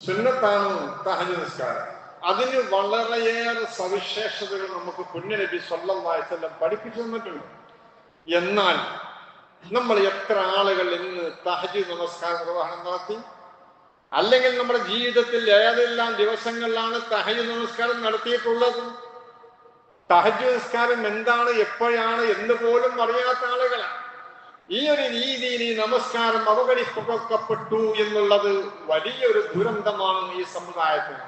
സുന്നത്താണ് തഹജ് നിസ്കാരം. അതിന് വളരെയേറെ സവിശേഷതകൾ നമുക്ക് പുണ്യനബി സ്വല്ലം പഠിപ്പിച്ചു തന്നിട്ടുണ്ട്. എന്നാൽ നമ്മൾ എത്ര ആളുകൾ ഇന്ന് തഹജ് നമസ്കാര നിർവഹണം നടത്തി? അല്ലെങ്കിൽ നമ്മുടെ ജീവിതത്തിൽ ഏതെല്ലാം ദിവസങ്ങളിലാണ് തഹജ് നമസ്കാരം നടത്തിയിട്ടുള്ളത്? തഹജ് നിസ്കാരം എന്താണ് എപ്പോഴാണ് എന്ന് പോലും അറിയാത്ത ആളുകളാണ്. ഈ ഒരു രീതിയിൽ ഈ നമസ്കാരം അവഗണിക്കപ്പെട്ടു എന്നുള്ളത് വലിയൊരു ദുരന്തമാണ് ഈ സമുദായത്തിന്.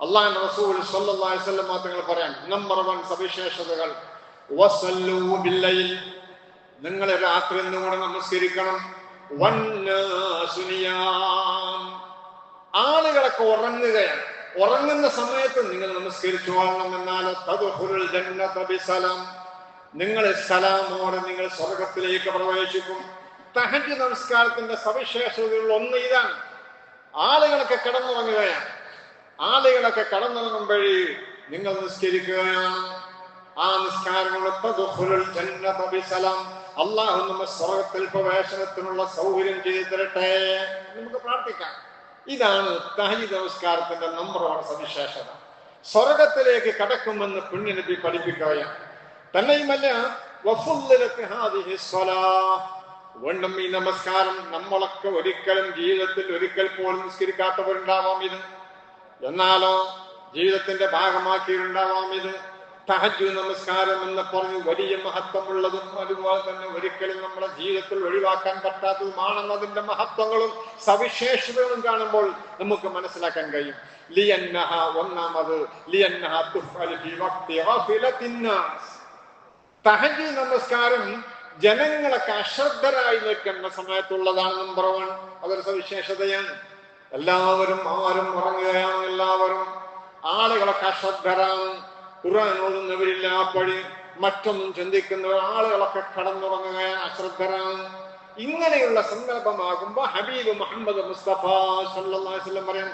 അള്ളാഹ് റസൂൽ സല്ലല്ലാഹു അലൈഹി വസല്ലം തങ്ങൾ പറയാൻ നമ്പർ വൺ സവിശേഷതകൾ നിങ്ങൾ രാത്രി നിന്നുകൂടെ നമസ്കരിക്കണം. ആളുകളൊക്കെ ഉറങ്ങുകയാണ്. ഉറങ്ങുന്ന സമയത്ത് നിങ്ങൾ നമസ്കരിച്ചു വാങ്ങണം എന്നാൽ നിങ്ങൾ സലാമോടെ നിങ്ങൾ സ്വർഗത്തിലേക്ക് പ്രവേശിക്കും. തഹജ് നമസ്കാരത്തിന്റെ സവിശേഷതകളിൽ ഒന്ന് ഇതാണ്. ആളുകളൊക്കെ കടന്നുറങ്ങുകയാണ്. ആളുകളൊക്കെ കടന്നുറങ്ങുമ്പോഴേ നിങ്ങൾ നിസ്കരിക്കുകയാണ്. ആ നിസ്കാരങ്ങൾ അള്ളാഹു നമ്മെ സ്വർഗത്തിൽ പ്രവേശനത്തിനുള്ള സൗകര്യം ചെയ്തു തരട്ടെ. നമുക്ക് പ്രാർത്ഥിക്കാം. ഇതാണ് തഹജി നമസ്കാരത്തിന്റെ നമ്പർ വൺ സവിശേഷത. സ്വർഗത്തിലേക്ക് കടക്കുമെന്ന് പുണ്യനബി പഠിപ്പിക്കുകയാണ്. തന്നെയുമല്ല. വീണ്ടും ഈ നമസ്കാരം നമ്മളൊക്കെ ഒരിക്കലും ജീവിതത്തിൽ ഒരിക്കൽ പോലും നിസ്കരിക്കാത്തവരുണ്ടാവാം ഇത്. എന്നാലോ ജീവിതത്തിന്റെ ഭാഗമാക്കിയിട്ടുണ്ടാവാം ഇത്. തഹജു നമസ്കാരം എന്ന് പറഞ്ഞ് വലിയ മഹത്വമുള്ളതും അതുപോലെ തന്നെ ഒരിക്കലും നമ്മുടെ ജീവിതത്തിൽ ഒഴിവാക്കാൻ പറ്റാത്തതുമാണെന്നതിന്റെ മഹത്വങ്ങളും സവിശേഷതകളും കാണുമ്പോൾ നമുക്ക് മനസ്സിലാക്കാൻ കഴിയും. ലിയന്നഹ ഒന്നാമത് ലിയന്നഹ തുഫ്അലു ബി വഖ്തി ഗഫലത്തിൻ നാസ്. തഹജ് നമസ്കാരം ജനങ്ങളൊക്കെ അശ്രദ്ധരായി നിൽക്കുന്ന സമയത്തുള്ളതാണ് നമ്പർ വൺ അതൊരു സവിശേഷതയാണ്. എല്ലാവരും ആരും ഉറങ്ങുകയാണ് എല്ലാവരും ആളുകളൊക്കെ അശ്രദ്ധരാണ്. ഖുർആൻ ഓതുന്നവരില്ല പഴി മറ്റൊന്നും ചിന്തിക്കുന്നവർ ആളുകളൊക്കെ കടന്നുറങ്ങുകയാണ് അശ്രദ്ധരാണ്. ഇങ്ങനെയുള്ള സന്ദർഭമാകുമ്പോ ഹബീബ് മുഹമ്മദ് മുസ്തഫ സല്ലല്ലാഹു അലൈഹി വസല്ലം പറയും.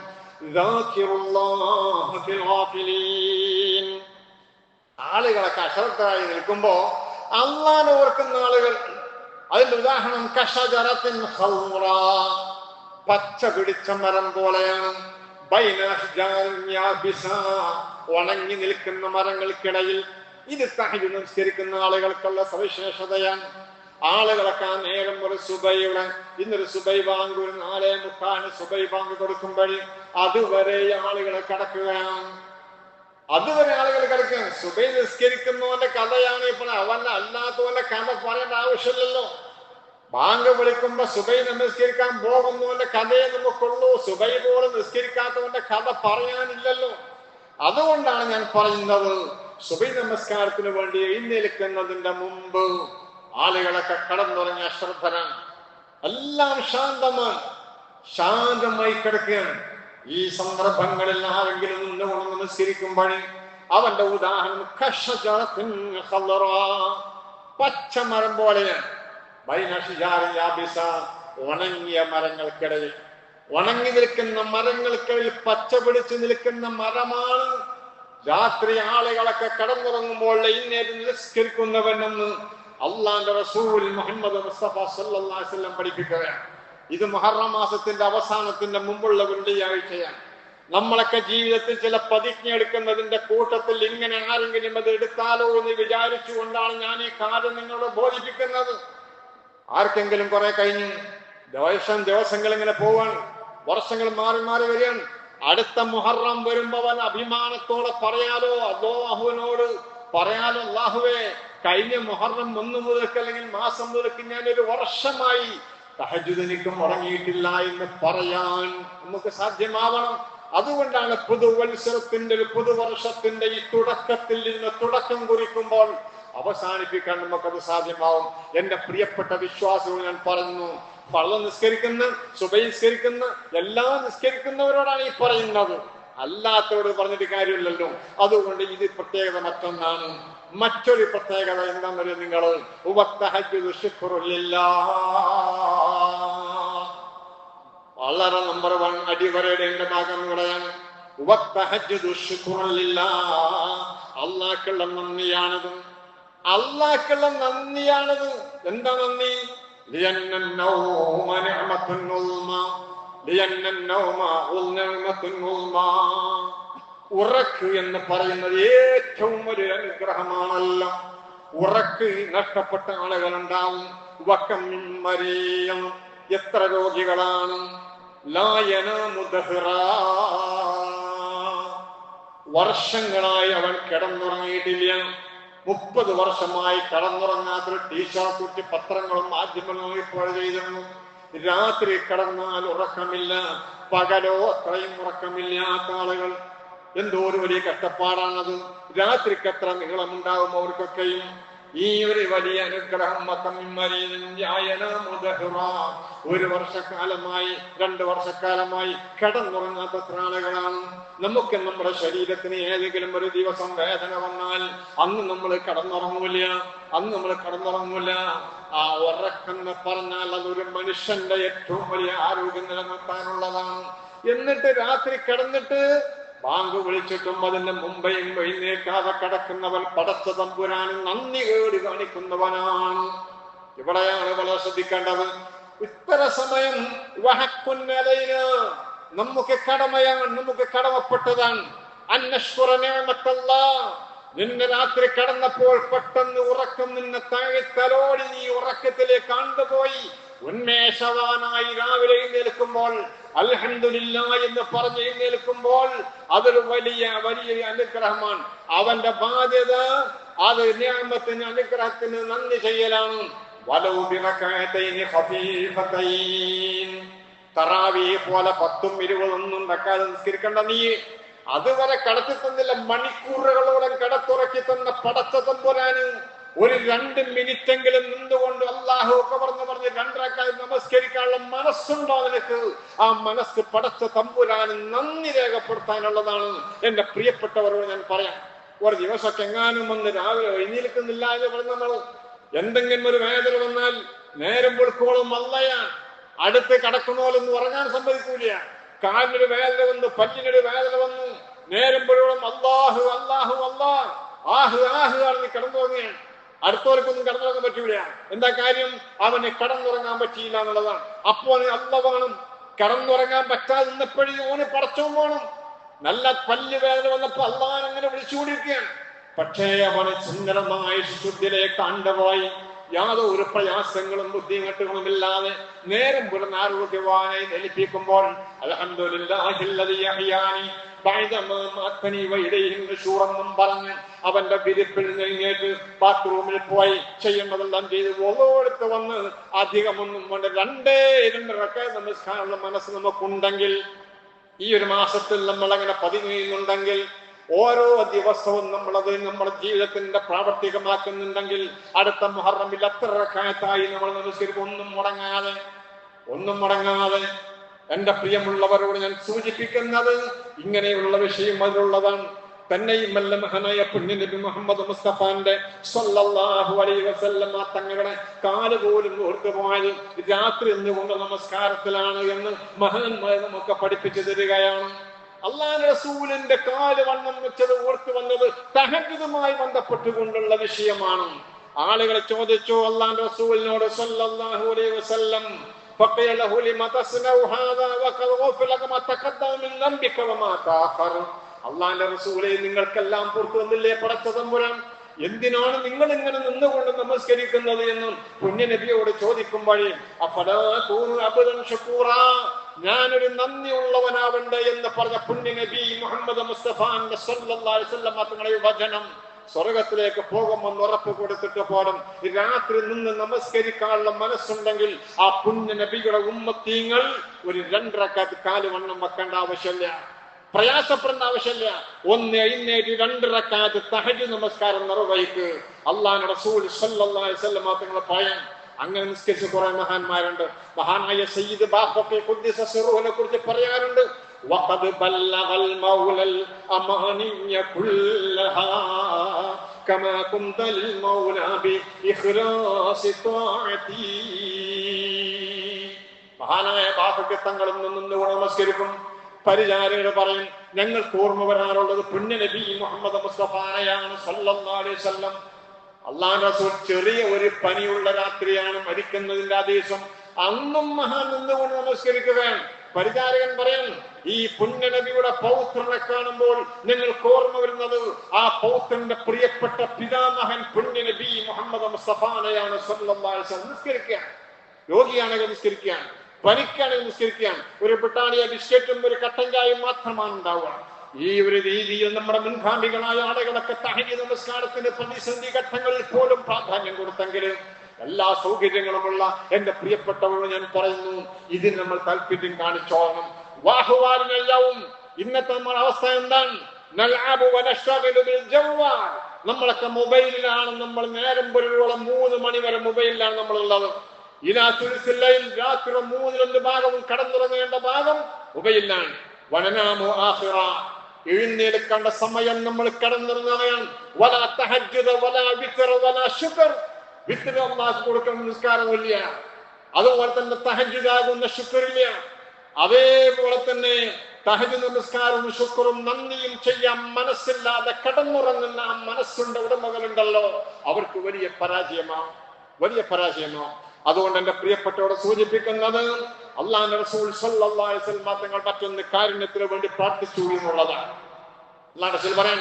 ആളുകളൊക്കെ അശ്രദ്ധരായി നിൽക്കുമ്പോ അള്ളാൻ ഓർക്കുന്ന ആളുകൾ അതിന്റെ ഉദാഹരണം കഷജറത്തിൻ. പച്ച പിടിച്ച മരം പോലെയാണ്. ഉണങ്ങി നിൽക്കുന്ന മരങ്ങൾക്കിടയിൽ ഇത് തഹജ് നിസ്കരിക്കുന്ന ആളുകൾക്കുള്ള സവിശേഷതയാണ് ആളുകളൊക്കെ ആ നേരം ഒരു സുബൈയുടെ ഇന്നൊരു സുബൈ ബാങ്ക് ഒരു നാലേ മുക്കാണ് സുബൈ ബാങ്ക് കൊടുക്കുമ്പോഴേ അതുവരെ ആളുകളെ കടക്കുകയാണ് അതുവരെ ആളുകൾ കിടക്കുകയാണ്. സുബൈ നിസ്കരിക്കുന്നവന്റെ കഥയാണ് ഇപ്പോൾ അവന്റെ അല്ലാത്തവന്റെ കഥ പറയേണ്ട ആവശ്യമില്ലല്ലോ. ബാങ്ക് വിളിക്കുമ്പോ സുബൈ നമസ്കരിക്കാൻ പോകുന്നവന്റെ കഥയെ നമുക്കുള്ളൂ. സുബൈ പോലും നിസ്കരിക്കാത്തവന്റെ കഥ പറയാനില്ലല്ലോ. അതുകൊണ്ടാണ് ഞാൻ പറയുന്നത് സുബൈ നമസ്കാരത്തിന് വേണ്ടി എഴുന്നേൽക്കുന്നതിന്റെ മുമ്പ് ആളുകളൊക്കെ കടന്നുറങ്ങിയ അശ്രദ്ധരാണ് എല്ലാം ശാന്തമാണ്. ശാന്തമായി കിടക്കുകയാണ്. ഈ സന്ദർഭങ്ങളിൽ ആരെങ്കിലും നമസ്കരിക്കുമ്പോൾ അവന്റെ ഉദാഹരണം. പച്ചമരം യാബിസ. ഉണങ്ങിയ മരങ്ങൾക്കിടയിൽ ഉണങ്ങി നിൽക്കുന്ന മരങ്ങൾക്കിടയിൽ പച്ച പിടിച്ചു നിൽക്കുന്ന മരമാണ് രാത്രി ആളുകളൊക്കെ കടന്നുറങ്ങുമ്പോൾ ഇന്നേരം നിസ്കരിക്കുന്നവനെന്ന് അള്ളാന്റെ റസൂൽ മുഹമ്മദ് മുസ്തഫ വസല്ലം പഠിപ്പിക്കുകയാണ് ഇത് മുഹറം മാസത്തിന്റെ അവസാനത്തിന്റെ മുമ്പുള്ള വെള്ളിയാഴ്ചയാണ് നമ്മളൊക്കെ ജീവിതത്തിൽ ചില പ്രതിജ്ഞ എടുക്കുന്നതിന്റെ കൂട്ടത്തിൽ ഇങ്ങനെ ആരെങ്കിലും അത് എടുത്താലോ എന്ന് വിചാരിച്ചുകൊണ്ടാണ് ഞാൻ ഈ കാര്യം നിങ്ങളോട് ബോധിപ്പിക്കുന്നത്. ആർക്കെങ്കിലും കുറെ കഴിഞ്ഞു ദിവസം ദിവസങ്ങൾ ഇങ്ങനെ പോവാണ്. വർഷങ്ങൾ മാറി മാറി വരികയാണ്. അടുത്ത മുഹറം വരുമ്പോ അവൻ അഭിമാനത്തോടെ പറയാലോ അള്ളാഹുവിനോട് പറയാലോ അള്ളാഹുവേ കഴിഞ്ഞ മുഹറം ഒന്ന് മുതൽക്ക് അല്ലെങ്കിൽ മാസം മുതൽക്ക് ഞാൻ ഒരു വർഷമായി തഹജുദനിക്കും ഉറങ്ങിയിട്ടില്ല എന്ന് പറയാൻ നമുക്ക് സാധ്യമാവണം. അതുകൊണ്ടാണ് പുതുവത്സരത്തിന്റെ ഒരു പുതുവർഷത്തിന്റെ ഈ തുടക്കത്തിൽ നിന്ന് തുടക്കം കുറിക്കുമ്പോൾ അവസാനിപ്പിക്കാൻ നമുക്കത് സാധ്യമാവും. എന്റെ പ്രിയപ്പെട്ട വിശ്വാസവും ഞാൻ പറഞ്ഞു പള്ള നിസ്കരിക്കുന്ന സുബൈ നിസ്കരിക്കുന്ന എല്ലാ നിസ്കരിക്കുന്നവരോടാണ് ഈ പറയുന്നത്. അല്ലാത്തവരോട് പറഞ്ഞിട്ട് കാര്യമില്ലല്ലോ. അതുകൊണ്ട് ഇത് പ്രത്യേകത മറ്റൊന്നാണ്. മറ്റൊരു പ്രത്യേകത എന്താണെന്ന് നിങ്ങൾ? വളരെ നമ്പർ വൺ അടിവരയിടേണ്ടതാകുന്ന പറയാൻ അള്ളാക്കുള്ള നന്ദിയാണത്. അള്ളാക്കുള്ള നന്ദിയാണത്. എന്താ നന്ദി? ഉറക്ക് എന്ന് പറയുന്നത് ഏറ്റവും ഒരു അനുഗ്രഹമാണല്ലോ. ഉറക്ക് നഷ്ടപ്പെട്ട ആളുകൾ ഉണ്ടാവും വക്കം മരിയം എത്ര രോഗികളാണ്? വർഷങ്ങളായി അവൻ കിടന്നുറങ്ങിയിട്ടില്ല. മുപ്പത് വർഷമായി കടന്നുറങ്ങാത്തൊരു ടീഷർട്ട് കുട്ടി പത്രങ്ങളും മാധ്യമങ്ങളും ഇപ്പോൾ ചെയ്തിരുന്നു രാത്രി കടന്നാൽ ഉറക്കമില്ല. പകലോ അത്രയും ഉറക്കമില്ലാത്ത ആളുകൾ. എന്തോ ഒരു വലിയ കഷ്ടപ്പാടാണത്. രാത്രിക്ക് എത്ര നീളമുണ്ടാകും അവർക്കൊക്കെയും. ഈ ഒരു വലിയ അനുഗ്രഹം. ഒരു വർഷക്കാലമായി രണ്ട് വർഷക്കാലമായി കിടന്നുറങ്ങാത്ത എത്ര ആളുകളാണ്. നമുക്ക് നമ്മുടെ ശരീരത്തിന് ഏതെങ്കിലും ഒരു ദിവസം വേദന വന്നാൽ അന്ന് നമ്മൾ കിടന്നുറങ്ങൂല അന്ന് നമ്മൾ കിടന്നുറങ്ങൂല. ആ ഉറക്കെന്ന് പറഞ്ഞാൽ അതൊരു മനുഷ്യന്റെ ഏറ്റവും വലിയ ആരോഗ്യം നിലനിർത്താനുള്ളതാണ് എന്നിട്ട് രാത്രി കിടന്നിട്ട് ബാങ്ക് വിളിച്ചിട്ടും അതിന്റെ മുമ്പേയും എഴുന്നേക്കാതെ കിടക്കുന്നവൻ പടച്ച തമ്പുരാനും നന്ദി കേട് കാണിക്കുന്നവനാണ്. ഇവിടെയാണ് വളരെ ശ്രദ്ധിക്കേണ്ടത്. ഇത്ര സമയം നമുക്ക് കടമയാണ് നമുക്ക് കടമപ്പെട്ടതാണ്. അന്നശ്വരനേമത്തല്ല നിന്നെ രാത്രി കടന്നപ്പോൾ പെട്ടെന്ന് ഉറക്കം നിന്നെ താഴെ തലോടി നീ ഉറക്കത്തിലേക്ക് കണ്ടുപോയി ഉന്മേഷവാനായി രാവിലെ നിൽക്കുമ്പോൾ അൽഹന്ദില്ല എന്ന് പറഞ്ഞ് നിൽക്കുമ്പോൾ അതൊരു വലിയ വലിയ അനുഗ്രഹമാണ്. അവന്റെ ബാധ്യത അത് നിയമത്തിന് അനുഗ്രഹത്തിന് നന്ദി ചെയ്യലാണ്. പോലെ പത്തും ഇരുപതൊന്നും റക്കാത്ത് നിസ്കരിക്കണ്ട നീ. അതുവരെ കടത്തി തന്നില്ല മണിക്കൂറുകളോളം കടത്തുറക്കി തന്ന പടച്ച തമ്പുരാന് ഒരു രണ്ട് മിനിറ്റെങ്കിലും നിന്നുകൊണ്ട് അള്ളാഹു ഒക്കെ പറഞ്ഞു രണ്ടരക്കാൽ നമസ്കരിക്കാനുള്ള മനസ്സുണ്ടോ നിനക്ക്? ആ മനസ്സ് പടച്ച തമ്പുരാന് നന്ദി രേഖപ്പെടുത്താനുള്ളതാണ്. എന്റെ പ്രിയപ്പെട്ടവരോട് ഞാൻ പറയാം. ഒരു ദിവസമൊക്കെ എങ്ങാനും വന്ന് രാവിലെ എഴുന്നേൽക്കുന്നില്ല എന്ന് പറഞ്ഞ നമ്മൾ എന്തെങ്കിലും ഒരു വേദന വന്നാൽ നേരം വെളുക്കോളും അല്ലയാണ് അടുത്ത് കടക്കണോലൊന്നും ഉറങ്ങാൻ സമ്മതിക്കൂല കാലിനൊരു വേദന വന്നു പല്ലിനൊരു വേദന വന്നു. നേരം പൊഴോളം അല്ലാഹു അല്ലാഹു അള്ളാഹു ആഹ് ആഹ് ആണ് കിടന്നു കിടന്നുറങ്ങുകയാണ്. അടുത്തവർക്കൊന്നും കടന്നുറങ്ങാൻ പറ്റൂല. എന്താ കാര്യം? അവന് കടന്നുറങ്ങാൻ പറ്റിയില്ല എന്നുള്ളതാണ്. അപ്പോ അവന് അല്ല വേണം. കടന്നുറങ്ങാൻ പറ്റാതെ നിന്നപ്പോഴും ഓന് പടച്ചോൻ വേണം. നല്ല പല്ല് വേദന വന്നപ്പോ അള്ളാൻ അങ്ങനെ വിളിച്ചുകൊണ്ടിരിക്കുകയാണ് പക്ഷേ അവന് സുന്ദരമായ ശുദ്ധിലേക്ക് കണ്ടുപോയി യാതൊരു പ്രയാസങ്ങളും ബുദ്ധിമുട്ടുകളും ഇല്ലാതെ നേരം പുലർന്ന് ആരോഗ്യവാനായി നെലിപ്പിക്കുമ്പോൾ പറഞ്ഞ് അവന്റെ വിരിപ്പിൽ എഴുന്നേറ്റ് ബാത്റൂമിൽ പോയി ചെയ്യുന്നതെല്ലാം ചെയ്ത് ഓരോടുത്ത് വന്ന് അധികമൊന്നും കൊണ്ട് രണ്ടേ രണ്ടരക്കെ നമസ്കാരമുള്ള മനസ്സ് നമുക്കുണ്ടെങ്കിൽ ഈ ഒരു മാസത്തിൽ നമ്മൾ അങ്ങനെ പതിഞ്ഞുണ്ടെങ്കിൽ ഓരോ ദിവസവും നമ്മളത് നമ്മുടെ ജീവിതത്തിന്റെ പ്രാവർത്തികമാക്കുന്നുണ്ടെങ്കിൽ അടുത്ത മുഹറമിൽ അത്ര റക്കായത്തായി നമ്മൾ നമസ്കരിക്കും ഒന്നും മുടങ്ങാതെ ഒന്നും മുടങ്ങാതെ എന്റെ പ്രിയമുള്ളവരോട് ഞാൻ സൂചിപ്പിക്കുന്നത് ഇങ്ങനെയുള്ള വിഷയം അതിലുള്ളതാണ്. തന്നെയുമല്ല മഹാനായ പുണ്യനബി മുഹമ്മദ് മുസ്തഫാന്റെ സല്ലല്ലാഹു അലൈഹി വസല്ലമ തങ്ങളുടെ കാൽ പോലും ഓർത്തുപോയത് രാത്രി നിന്നുകൊണ്ട് നമസ്കാരത്തിലാണ് എന്ന് മഹാന്മാരെ നമുക്ക് പഠിപ്പിച്ചു തരികയാണ്. അള്ളാഹ് റസൂലിന്റെ കാല് വണ്ണം വെച്ചത് ഓർത്തു വന്നത് തഹജുദുമായി ബന്ധപ്പെട്ടുകൊണ്ടുള്ള വിഷയമാണ് ആളുകൾ ചോദിച്ചു അള്ളാഹ് റസൂലിനോട് സല്ലല്ലാഹു അലൈഹി വസല്ലം فقيل له لم تصنع هذا وقد غفر لك ما تقدم من ذنبك وما تأخر അള്ളാന്റെ റസൂലെ നിങ്ങൾക്കെല്ലാം പുറത്തു വന്നില്ലേ പടച്ച തമ്പുരാൻ എന്തിനാണ് നിങ്ങൾ ഇങ്ങനെ നിന്നുകൊണ്ട് നമസ്കരിക്കുന്നത് എന്നും പുണ്യനബിയോട് ചോദിക്കുമ്പോഴേ ഞാനൊരു നന്ദിയുള്ളവനാവണ്ട എന്ന് പറഞ്ഞ പുണ്യനബി മുഹമ്മദ് മുസ്തഫാന്റെ വചനം സ്വർഗത്തിലേക്ക് പോകുമെന്ന് ഉറപ്പ് കൊടുത്തിട്ട് പോലും രാത്രി നിന്ന് നമസ്കരിക്കാനുള്ള മനസ്സുണ്ടെങ്കിൽ ആ പുണ്യ നബിയുടെ ഉമ്മത്തീങ്ങൾ ഒരു രണ്ടരക്കാത്ത് കാൽ വണ്ണം വെക്കേണ്ട ആവശ്യമില്ല. പ്രയാസപ്പെടേണ്ട ആവശ്യമില്ല ഒന്ന് എഴുന്നേറ്റ് രണ്ട് റക്കാത്ത് തഹജ് നമസ്കാരം നിർവഹിക്ക് അള്ളാഹ് റസൂൽ സല്ലല്ലാഹു അലൈഹി വസല്ലം തങ്ങൾ പറയാൻ അങ്ങനെ നിസ്കരിച്ച കുറെ മഹാന്മാരുണ്ട് മഹാനായ സയ്യിദ് ബാഫൊക്കെ ഖുദ്ദിസ സിറുവിനെ കുറിച്ച് പറയാറുണ്ട് وقد بلغ المولى الأماني كلها كما كنت للمولى بإخلاص طاعتي മഹാനായ ബാഫയ്ക്ക് തങ്ങളും നിന്ന് നമസ്കരിക്കും പരിചാരകർ പറയും ഞങ്ങൾക്ക് ഓർമ്മ വരാറുള്ളത് പുണ്യ നബി മുഹമ്മദ് വസല്ലം. അള്ളാഹ് റസൂൽ ചെറിയ ഒരു പനിയുള്ള രാത്രിയാണ് മരിക്കുന്നതിന്റെ ആദേശം. അന്നും മഹാൻ നിന്നുകൊണ്ട് നമസ്കരിക്കുകയാണ്. പരിചാരകൻ പറയാൻ ഈ പുണ്യനബിയുടെ പൗത്രനെ കാണുമ്പോൾ നിങ്ങൾക്ക് ഓർമ്മ വരുന്നത് ആ പൗത്രന്റെ പ്രിയപ്പെട്ട പിതാമഹൻ പുണ്യനബി മുഹമ്മദ് മുസ്തഫാനയാണ് നിസ്കരിക്കാൻ രോഗിയാണെങ്കിൽ നിസ്കരിക്കാൻ പനിക്കാണെങ്കിൽ നിസ്കരിക്കാൻ ഒരു ബ്രിട്ടാനിയ ബിസ്ക്കറ്റും ഒരു കട്ടൻ മാത്രമാണ് ഉണ്ടാവുക. ഈ ഒരു രീതിയിൽ നമ്മുടെ മുൻഗാമികളായ ആളുകളൊക്കെ തഹരി നമസ്കാരത്തിന് പ്രതിസന്ധി ഘട്ടങ്ങളിൽ പോലും പ്രാധാന്യം കൊടുത്തെങ്കിലും എല്ലാ സൗകര്യങ്ങളുമുള്ള എന്റെ പ്രിയപ്പെട്ടവരോട് ഞാൻ പറയുന്നു ഇതിന് നമ്മൾ താല്പര്യം കാണിച്ചോളണം. വാഹുവാലിനെല്ലാവും ഇന്നത്തെ നമ്മുടെ അവസ്ഥ എന്താണ്. നമ്മളൊക്കെ മൊബൈലിലാണ് നമ്മൾ നേരം പൊരുളോളം മൂന്ന് മണി വരെ മൊബൈലിലാണ് നമ്മളുള്ളത്. രാത്രി മൂന്നിലൊന്ന് ഭാഗവും കടന്നുറങ്ങേണ്ട ഭാഗം ഉപയില്ലാണ്. വനനാമോ ആഹിറ. എഴുന്നേൽക്കേണ്ട സമയം നമ്മൾ കടന്നിറങ്ങുകയാണ്. വല തഹജ്ജുദ വല വിത്ർ വല ശുക്ർ. വിത്ർ അള്ളാഹ് കൊടുക്കുന്ന നിസ്കാരമില്ല അതുപോലെ തന്നെ തഹജ്ജുദാകുന്ന ശുക്രില്ല അതേപോലെ തന്നെ തഹജ് നമസ്കാരവും ശുക്രും നന്ദിയും ചെയ്യാൻ മനസ്സില്ലാതെ കടന്നുറങ്ങുന്ന ആ മനസ്സിന്റെ ഉടമകളുണ്ടല്ലോ. അവർക്ക് വലിയ പരാജയമാണ് വലിയ പരാജയമാവും അതുകൊണ്ട് എന്റെ പ്രിയപ്പെട്ടവരെ സൂചിപ്പിക്കുന്നത് അള്ളാഹ് റസൂൽ തങ്ങൾ മറ്റൊന്ന് കാരുണ്യത്തിന് വേണ്ടി പ്രാർത്ഥിച്ചു എന്നുള്ളതാണ്. അള്ളാഹ് റസൂൽ പറയാൻ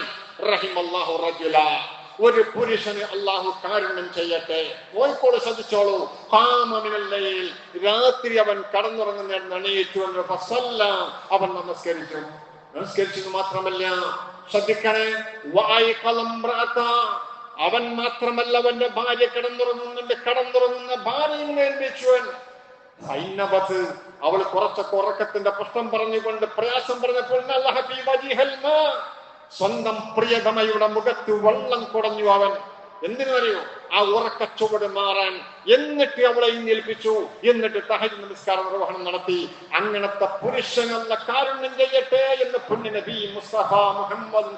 റഹിമല്ലാഹു റജുല. ഒരു പുരുഷന് അള്ളാഹു കാരുണ്യം ചെയ്യട്ടെ. കോഴിക്കോട് ശ്രദ്ധിച്ചോളൂ. ഖാമമിനല്ലയിൽ രാത്രി അവൻ കടന്നുറങ്ങുന്ന നണിയിച്ചു അവൻ നമസ്കരിച്ചു. നമസ്കരിച്ചത് മാത്രമല്ല ശ്രദ്ധിക്കണേ. വായിക്കളം അവൻ മാത്രമല്ല അവന്റെ ഭാര്യ കിടന്നുറങ്ങുന്നുണ്ട് കടന്നുറങ്ങുന്ന ഭാര്യയും ഏൽപ്പിച്ചുവൻ സൈനബത്ത് അവൾ കുറച്ചൊക്കെ ഉറക്കത്തിന്റെ പ്രശ്നം പറഞ്ഞുകൊണ്ട് പ്രയാസം പറഞ്ഞപ്പോൾ സ്വന്തം പ്രിയതമയുടെ മുഖത്ത് വെള്ളം കുടഞ്ഞു അവൻ. എന്തിനു അറിയോ ആ ഉറക്കച്ചുവട് മാറാൻ എന്നിട്ട് അവളെ ഇങ്ങേൽപ്പിച്ചു എന്നിട്ട് തഹജ് നമസ്കാര നിർവഹണം നടത്തി. അങ്ങനത്തെ പുരുഷനുള്ള കാരുണ്യം ചെയ്യട്ടെ എന്ന് പുണ്യ നബി മുഹമ്മദ്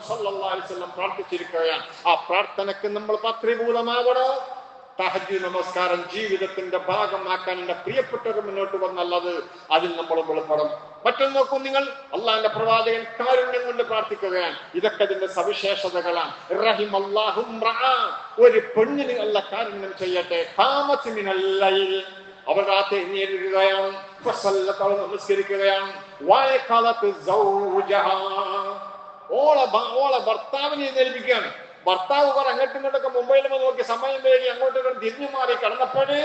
പ്രാർത്ഥിച്ചിരിക്കുകയാണ്. ആ പ്രാർത്ഥനയ്ക്ക് നമ്മൾ പത്രീഭൂതമാവണോ. തഹജ് നമസ്കാരം ജീവിതത്തിന്റെ ഭാഗമാക്കാൻ എന്റെ പ്രിയപ്പെട്ടവർ മുന്നോട്ട് വന്നല്ലത്. അതിൽ നമ്മൾ വെളിപ്പെടും. മറ്റൊന്ന് നോക്കൂ നിങ്ങൾ അള്ളാഹിന്റെ പ്രവാചകൻ കാരുണ്യം കൊണ്ട് പ്രാർത്ഥിക്കുകയാണ്. ഇതൊക്കെ ഇതിന്റെ സവിശേഷതകളാണ്. റഹിം അള്ളാഹും. ഒരു പെണ്ണിന് അല്ല കാരുണ്യം ചെയ്യട്ടെ. ഖാമത്ത് അവർ രാത്രി നേരിടുകയാണ് നമസ്കരിക്കുകയാണ്. വായക്കാലത്ത് ഓള ഭർത്താവിനെ എഴുന്നേൽപ്പിക്കുകയാണ്. ഭർത്താവ് കുറെ അങ്ങോട്ടും ഇങ്ങോട്ടൊക്കെ മുംബൈയിൽ നോക്കി സമയം വേണ്ടി അങ്ങോട്ടും ഇങ്ങോട്ടും തിരിഞ്ഞു മാറി കടന്നപ്പോഴേ.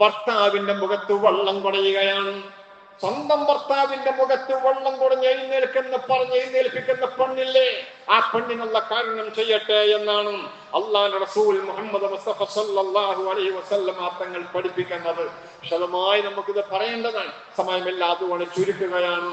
ഭർത്താവിന്റെ മുഖത്ത് വള്ളം കുടയുകയാണ്. സ്വന്തം ഭർത്താവിന്റെ മുഖത്ത് വള്ളം കുടഞ്ഞ് എഴുന്നേൽക്കുന്ന പറഞ്ഞ് എഴുന്നേൽപ്പിക്കുന്ന പെണ്ണില്ലേ? ആ പെണ്ണിനുള്ള കാരണം ചെയ്യട്ടെ എന്നാണ് അള്ളാഹ് റസൂൽ മുഹമ്മദ് മുസ്തഫ സല്ലല്ലാഹു അലൈഹി വസല്ലം തങ്ങൾ പഠിപ്പിക്കുന്നത്. വിശദമായി നമുക്കിത് പറയേണ്ടതാണ്. സമയമില്ല ചുരുക്കുകയാണ്.